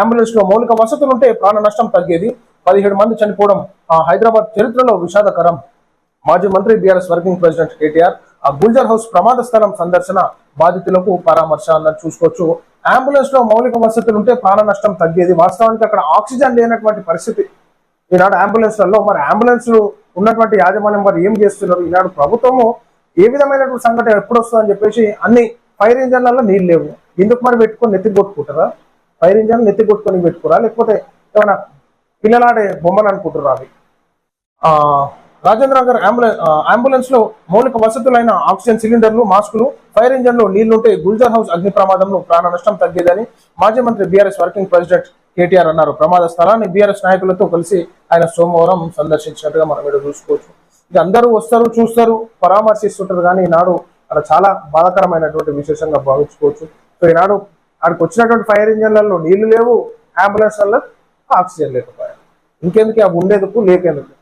అంబులెన్స్లో మౌలిక వసతులు ఉంటే ప్రాణ నష్టం తగ్గేది. పదిహేడు మంది చనిపోవడం ఆ హైదరాబాద్ చరిత్రలో విషాదకరం. మాజీ మంత్రి బీఆర్ఎస్ వర్కింగ్ ప్రెసిడెంట్ కేటీఆర్ ఆ గుల్జర్ హౌస్ ప్రమాద స్థలం సందర్శన బాధితులకు పరామర్శ అన్నది చూసుకోవచ్చు. అంబులెన్స్లో మౌలిక వసతులు ఉంటే ప్రాణ నష్టం తగ్గేది. వాస్తవానికి అక్కడ ఆక్సిజన్ లేనటువంటి పరిస్థితి. ఈనాడు అంబులెన్స్లలో మరి అంబులెన్స్ ఉన్నటువంటి యాజమాన్యం వారు ఏం చేస్తున్నారు? ఈనాడు ప్రభుత్వము ఏ విధమైనటువంటి సంఘటన ఎప్పుడు వస్తుందని చెప్పేసి అన్ని ఫైర్ ఇంజన్లలో నీళ్ళు లేవు. ఎందుకు మరి పెట్టుకొని నెత్తి కొట్టుకుంటారా? ఫైర్ ఇంజన్ నెత్తి కొట్టుకొని పెట్టుకోరా? లేకపోతే ఏమైనా పిల్లలాడే బొమ్మలు అనుకుంటారా అవి? రాజేంద్ర నగర్ అంబులెన్స్ అంబులెన్స్లో మౌలిక వసతులైన ఆక్సిజన్ సిలిండర్లు మాస్కులు ఫైర్ ఇంజన్లో నీళ్ళుంటే గుల్జర్ హౌస్ అగ్ని ప్రమాదంలో ప్రాణ నష్టం తగ్గేదని మాజీ మంత్రి బీఆర్ఎస్ వర్కింగ్ ప్రెసిడెంట్ కేటీఆర్ అన్నారు. ప్రమాద స్థలాన్ని బీఆర్ఎస్ నాయకులతో కలిసి ఆయన సోమవారం సందర్శించినట్టుగా మనం ఇక్కడ చూసుకోవచ్చు. ఇక అందరూ వస్తారు చూస్తారు పరామర్శిస్తుంటారు కానీ ఈనాడు అక్కడ చాలా బాధాకరమైనటువంటి విశేషంగా భావించుకోవచ్చు. సో ఈనాడు అక్కడికి వచ్చినటువంటి ఫైర్ ఇంజన్లలో నీళ్ళు లేవు అంబులెన్స్లలో ఆక్సిజన్ లేకపోయారు. ఇంకెందుకు? అవి ఉండేందుకు? లేకెందుకు?